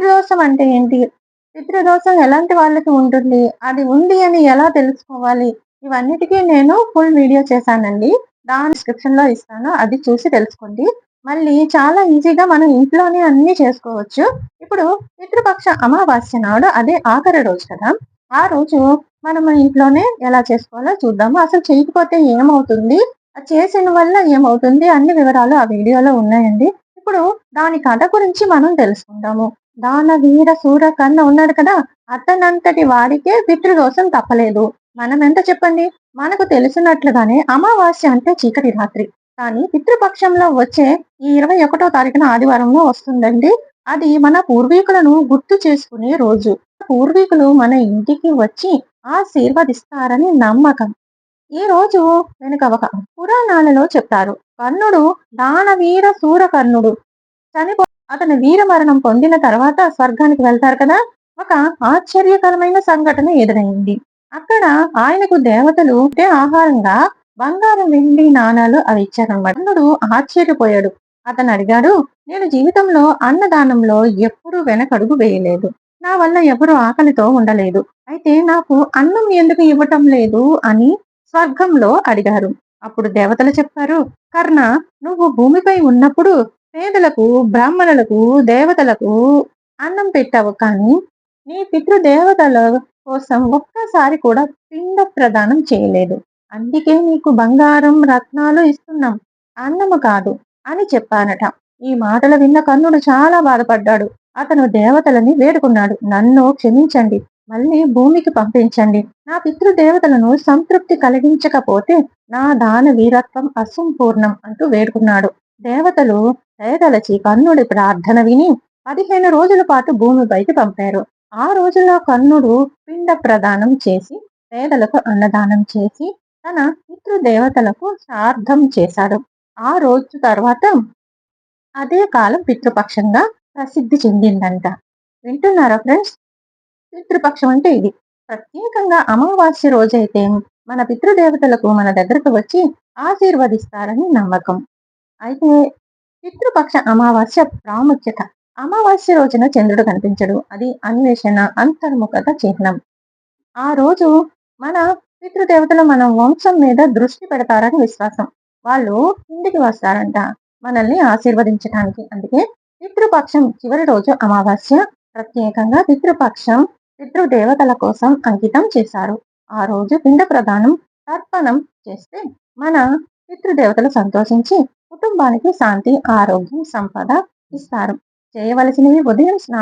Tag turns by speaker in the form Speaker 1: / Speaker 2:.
Speaker 1: పితృదోషం అంటే ఏంటి? పితృదోషం ఎలాంటి వాళ్ళకి ఉంటుంది? అది ఉంది అని ఎలా తెలుసుకోవాలి? ఇవన్నిటికీ నేను ఫుల్ వీడియో చేశానండి. దాని డిస్క్రిప్షన్లో ఇస్తాను. అది చూసి తెలుసుకోండి. మళ్ళీ చాలా ఈజీగా మనం ఇంట్లోనే అన్ని చేసుకోవచ్చు. ఇప్పుడు పితృపక్ష అమావాస్య నాడు అదే ఆఖరి రోజు కదా? ఆ రోజు మనం ఇంట్లోనే ఎలా చేసుకోవాలో చూద్దాము. అసలు చేయకపోతే ఏమవుతుంది? చేసిన వల్ల ఏమవుతుంది? అన్ని వివరాలు ఆ వీడియోలో ఉన్నాయండి. ఇప్పుడు దాని కథ గురించి మనం తెలుసుకుందాము. దాన వీర సూర కన్న ఉన్నాడు కదా అతనంతటి వాడికే పితృదోషం తప్పలేదు. మనం ఎంత చెప్పండి? మనకు తెలిసినట్లుగానే అమావాస్య అంటే చీకటి రాత్రి. కానీ పితృపక్షంలో వచ్చే ఈ ఇరవై ఒకటో తారీఖున ఆదివారంలో వస్తుందండి. అది మన పూర్వీకులను గుర్తు చేసుకునే రోజు. పూర్వీకులు మన ఇంటికి వచ్చి ఆశీర్వదిస్తారని నమ్మకం. ఈ రోజు వెనుక ఒక పురాణాలలో చెప్తారు. కర్ణుడు దానవీర సూరకర్ణుడు చనిపో అతను వీర మరణం పొందిన తర్వాత స్వర్గానికి వెళ్తారు కదా? ఒక ఆశ్చర్యకరమైన సంఘటన ఎదురైంది. అక్కడ ఆయనకు దేవతలు ఆహారంగా బంగారం వెండి నాణాలు అవి ఇచ్చారనమాట అతనుడు ఆశ్చర్యపోయాడు. అతను అడిగాడు నేను జీవితంలో అన్నదానంలో ఎప్పుడూ వెనకడుగు వేయలేదు. నా వల్ల ఎవరు ఆకలితో ఉండలేదు. అయితే నాకు అన్నం ఎందుకు ఇవ్వటం లేదు? అని స్వర్గంలో అడిగారు. అప్పుడు దేవతలు చెప్పారు కర్ణ నువ్వు భూమిపై ఉన్నప్పుడు పేదలకు బ్రాహ్మణులకు దేవతలకు అన్నం పెట్టావు కానీ నీ పితృదేవతల కోసం ఒక్కసారి కూడా పిండ ప్రదానం చేయలేదు. అందుకే నీకు బంగారం రత్నాలు ఇస్తున్నాం. అన్నము కాదు అని చెప్పానట ఈ మాటలు విన్న కర్ణుడు చాలా బాధపడ్డాడు. అతను దేవతలని వేడుకున్నాడు. నన్ను క్షమించండి. మళ్ళీ భూమికి పంపించండి. నా పితృదేవతలను సంతృప్తి కలిగించకపోతే నా దాన వీరత్వం అసంపూర్ణం అంటూ వేడుకున్నాడు. దేవతలు దయదలచి కర్ణుడి ప్రార్థన విని పదిహేను రోజుల పాటు భూమిపైకి పంపారు. ఆ రోజుల్లో కర్ణుడు పిండ ప్రదానం చేసి పేదలకు అన్నదానం చేసి తన పితృదేవతలకు శ్రార్థం చేశాడు. ఆ రోజు తర్వాత అదే కాలం పితృపక్షంగా ప్రసిద్ధి చెందిందంట. వింటున్నారా ఫ్రెండ్స్? పితృపక్షం అంటే ఇది. ప్రత్యేకంగా అమావాస్య రోజైతే మన పితృదేవతలకు మన దగ్గరకు వచ్చి ఆశీర్వదిస్తారని నమ్మకం. అయితే పితృపక్ష అమావాస్య ప్రాముఖ్యత. అమావాస్య రోజున చంద్రుడు కనిపించడు. అది అన్వేషణ అంతర్ముఖత చిహ్నం. ఆ రోజు మన పితృదేవతలు మన వంశం మీద దృష్టి పెడతారని విశ్వాసం. వాళ్ళు ఇంటికి వస్తారంట మనల్ని ఆశీర్వదించడానికి అందుకే పితృపక్షం చివరి రోజు అమావాస్య ప్రత్యేకంగా పితృపక్షం పితృదేవతల కోసం అంకితం చేశారు. ఆ రోజు పిండ ప్రదానం తర్పణం చేస్తే మన పితృదేవతలు సంతోషించి కుటుంబానికి శాంతి ఆరోగ్యం సంపద ఇస్తారు. చేయవలసినవి ఉదయం స్నానం